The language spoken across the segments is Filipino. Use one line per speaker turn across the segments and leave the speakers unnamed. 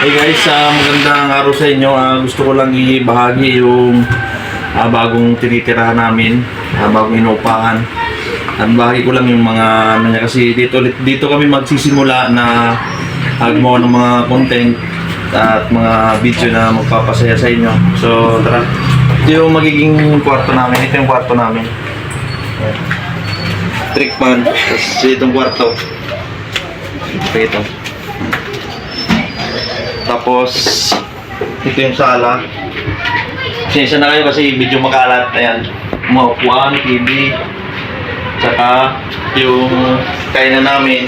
Hey guys, ah, magandang araw sa inyo. Ah, gusto ko lang ibahagi yung ah, bagong tinitirahan namin, ah, bagong inupahan. At bahagi ko lang yung mga niya kasi dito dito kami magsisimula na gumawa ng mga content at mga video na magpapasaya sa inyo. So tara, ito yung magiging kwarto namin. Ito yung kwarto namin. Ayan. Trick pan. Tapos itong kwarto. Ito. Tapos, ito yung sala. Sinisya na kayo kasi medyo makalat. Ayan, mga upuan, TV. Tsaka, yung kainan namin.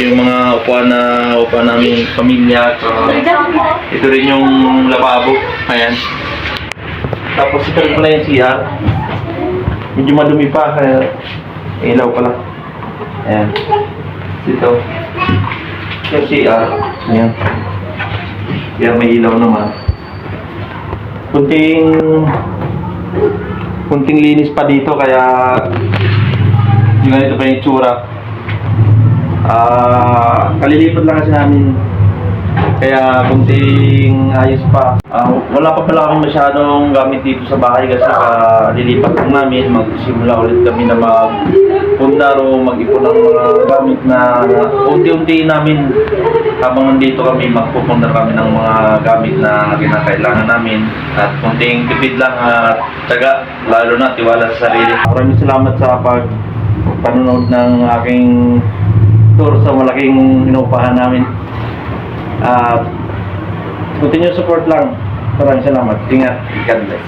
Yung mga upuan na upuan namin pamilya. Tsaka, ito rin yung lababo. Ayan. Tapos, ito rin pala yung CR. Medyo madumi pa. Kaya, ilaw pala. Ayan. Dito. Yung CR. Ayan. Kaya may ilaw naman. Kunting kunting linis pa dito kaya yung ganito pa yung tsura. Ah, kalilipat lang kasi namin kaya kunting ayos pa. Ah, wala pa pala kami masyadong gamit dito sa bahay kasi uh, lilipat lang namin. Magsimula ulit kami na magpundar o mag-ipon ng mga gamit na unti-unti namin habang nandito kami, magpupundar kami ng mga gamit na kinakailangan namin at kunting tipid lang at taga, lalo na tiwala sa sarili. Maraming salamat sa pag panonood ng aking tour sa malaking inupahan namin. At continue support lang. Maraming salamat. Ingat. God bless.